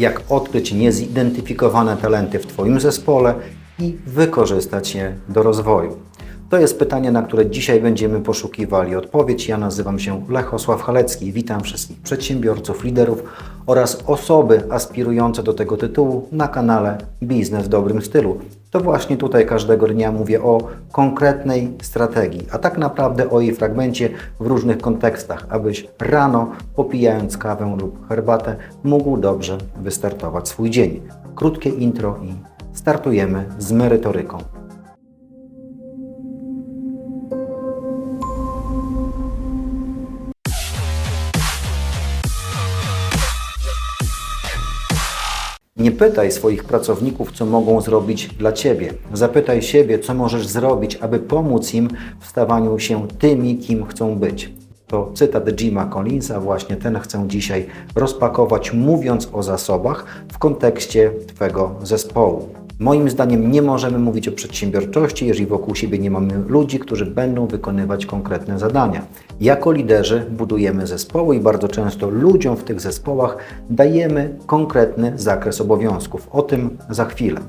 Jak odkryć niezidentyfikowane talenty w Twoim zespole i wykorzystać je do rozwoju? To jest pytanie, na które dzisiaj będziemy poszukiwali odpowiedź. Ja nazywam się Lechosław Halecki. Witam wszystkich przedsiębiorców, liderów oraz osoby aspirujące do tego tytułu na kanale Biznes w dobrym stylu. To właśnie tutaj każdego dnia mówię o konkretnej strategii, a tak naprawdę o jej fragmencie w różnych kontekstach, abyś rano, popijając kawę lub herbatę, mógł dobrze wystartować swój dzień. Krótkie intro i startujemy z merytoryką. Nie pytaj swoich pracowników, co mogą zrobić dla Ciebie. Zapytaj siebie, co możesz zrobić, aby pomóc im w stawaniu się tymi, kim chcą być. To cytat Jima Collinsa, właśnie ten chcę dzisiaj rozpakować, mówiąc o zasobach w kontekście Twego zespołu. Moim zdaniem nie możemy mówić o przedsiębiorczości, jeżeli wokół siebie nie mamy ludzi, którzy będą wykonywać konkretne zadania. Jako liderzy budujemy zespoły i bardzo często ludziom w tych zespołach dajemy konkretny zakres obowiązków. O tym za chwilę.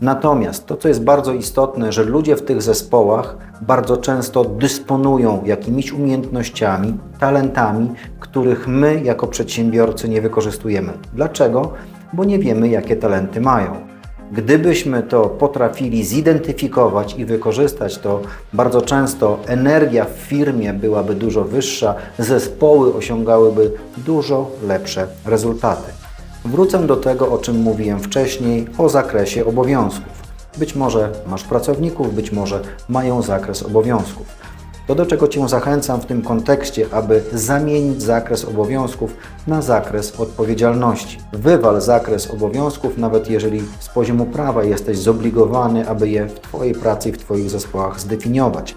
Natomiast to, co jest bardzo istotne, że ludzie w tych zespołach bardzo często dysponują jakimiś umiejętnościami, talentami, których my jako przedsiębiorcy nie wykorzystujemy. Dlaczego? Bo nie wiemy, jakie talenty mają. Gdybyśmy to potrafili zidentyfikować i wykorzystać, to bardzo często energia w firmie byłaby dużo wyższa, zespoły osiągałyby dużo lepsze rezultaty. Wrócę do tego, o czym mówiłem wcześniej, o zakresie obowiązków. Być może masz pracowników, być może mają zakres obowiązków. To, do czego Cię zachęcam w tym kontekście, aby zamienić zakres obowiązków na zakres odpowiedzialności. Wywal zakres obowiązków, nawet jeżeli z poziomu prawa jesteś zobligowany, aby je w Twojej pracy i w Twoich zespołach zdefiniować.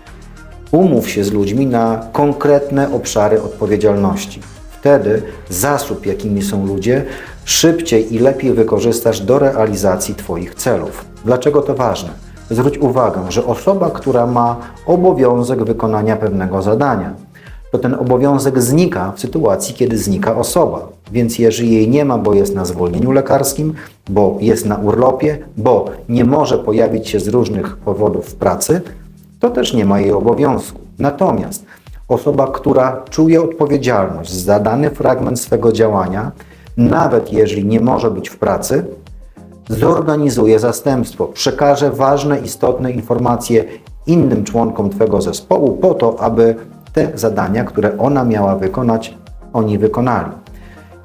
Umów się z ludźmi na konkretne obszary odpowiedzialności. Wtedy zasób, jakimi są ludzie, szybciej i lepiej wykorzystasz do realizacji Twoich celów. Dlaczego to ważne? Zwróć uwagę, że osoba, która ma obowiązek wykonania pewnego zadania, to ten obowiązek znika w sytuacji, kiedy znika osoba. Więc jeżeli jej nie ma, bo jest na zwolnieniu lekarskim, bo jest na urlopie, bo nie może pojawić się z różnych powodów w pracy, to też nie ma jej obowiązku. Natomiast osoba, która czuje odpowiedzialność za dany fragment swego działania, nawet jeżeli nie może być w pracy, zorganizuje zastępstwo, przekaże ważne, istotne informacje innym członkom Twego zespołu po to, aby te zadania, które ona miała wykonać, oni wykonali.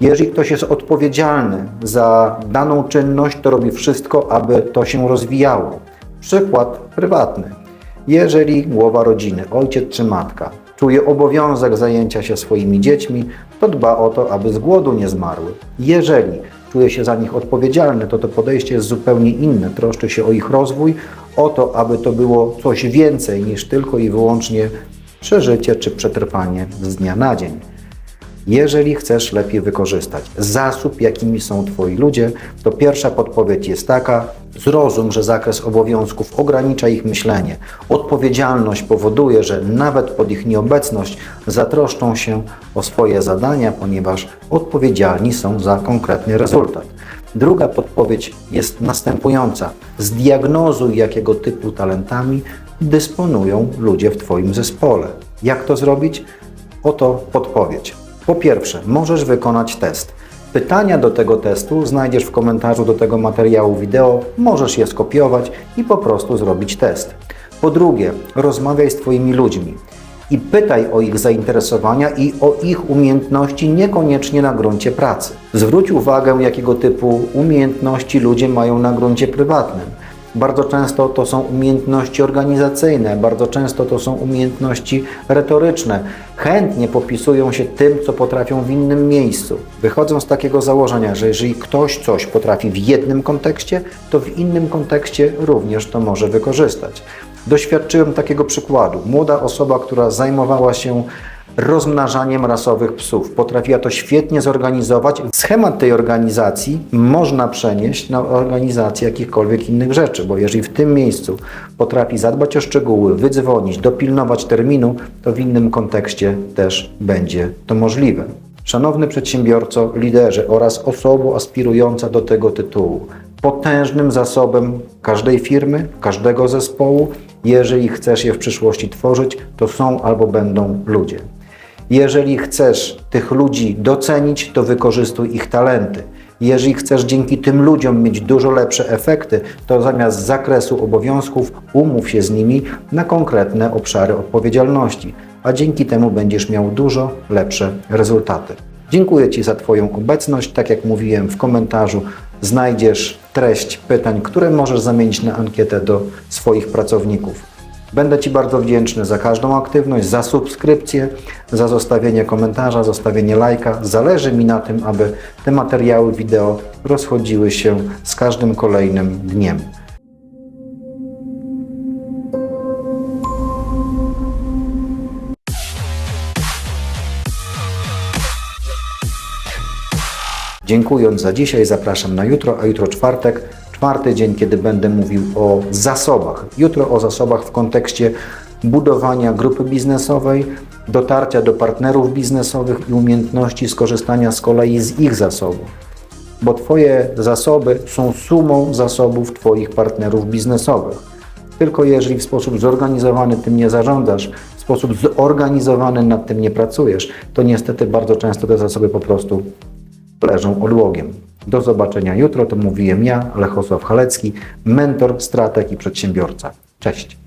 Jeżeli ktoś jest odpowiedzialny za daną czynność, to robi wszystko, aby to się rozwijało. Przykład prywatny. Jeżeli głowa rodziny, ojciec czy matka, czuje obowiązek zajęcia się swoimi dziećmi, to dba o to, aby z głodu nie zmarły. Jeżeli czuje się za nich odpowiedzialny, to to podejście jest zupełnie inne. Troszczy się o ich rozwój, o to, aby to było coś więcej niż tylko i wyłącznie przeżycie czy przetrwanie z dnia na dzień. Jeżeli chcesz lepiej wykorzystać zasób, jakimi są Twoi ludzie, to pierwsza podpowiedź jest taka: zrozum, że zakres obowiązków ogranicza ich myślenie. Odpowiedzialność powoduje, że nawet pod ich nieobecność zatroszczą się o swoje zadania, ponieważ odpowiedzialni są za konkretny rezultat. Druga podpowiedź jest następująca: zdiagnozuj, jakiego typu talentami dysponują ludzie w Twoim zespole. Jak to zrobić? Oto podpowiedź. Po pierwsze, możesz wykonać test. Pytania do tego testu znajdziesz w komentarzu do tego materiału wideo, możesz je skopiować i po prostu zrobić test. Po drugie, rozmawiaj z Twoimi ludźmi i pytaj o ich zainteresowania i o ich umiejętności niekoniecznie na gruncie pracy. Zwróć uwagę, jakiego typu umiejętności ludzie mają na gruncie prywatnym. Bardzo często to są umiejętności organizacyjne, bardzo często to są umiejętności retoryczne. Chętnie popisują się tym, co potrafią w innym miejscu. Wychodzą z takiego założenia, że jeżeli ktoś coś potrafi w jednym kontekście, to w innym kontekście również to może wykorzystać. Doświadczyłem takiego przykładu. Młoda osoba, która zajmowała się rozmnażaniem rasowych psów. Potrafiła to świetnie zorganizować. Schemat tej organizacji można przenieść na organizację jakichkolwiek innych rzeczy, bo jeżeli w tym miejscu potrafi zadbać o szczegóły, wydzwonić, dopilnować terminu, to w innym kontekście też będzie to możliwe. Szanowny przedsiębiorco, liderze oraz osobo aspirująca do tego tytułu, potężnym zasobem każdej firmy, każdego zespołu, jeżeli chcesz je w przyszłości tworzyć, to są albo będą ludzie. Jeżeli chcesz tych ludzi docenić, to wykorzystuj ich talenty. Jeżeli chcesz dzięki tym ludziom mieć dużo lepsze efekty, to zamiast zakresu obowiązków umów się z nimi na konkretne obszary odpowiedzialności, a dzięki temu będziesz miał dużo lepsze rezultaty. Dziękuję Ci za Twoją obecność. Tak jak mówiłem w komentarzu, znajdziesz treść pytań, które możesz zamienić na ankietę do swoich pracowników. Będę Ci bardzo wdzięczny za każdą aktywność, za subskrypcję, za zostawienie komentarza, zostawienie lajka. Zależy mi na tym, aby te materiały wideo rozchodziły się z każdym kolejnym dniem. Dziękując za dzisiaj, zapraszam na jutro, a jutro czwartek, czwarty dzień, kiedy będę mówił o zasobach. Jutro o zasobach w kontekście budowania grupy biznesowej, dotarcia do partnerów biznesowych i umiejętności skorzystania z kolei z ich zasobów. Bo Twoje zasoby są sumą zasobów Twoich partnerów biznesowych. Tylko jeżeli w sposób zorganizowany tym nie zarządzasz, w sposób zorganizowany nad tym nie pracujesz, to niestety bardzo często te zasoby po prostu leżą odłogiem. Do zobaczenia jutro, to mówiłem ja, Lechosław Halecki, mentor, strateg i przedsiębiorca. Cześć!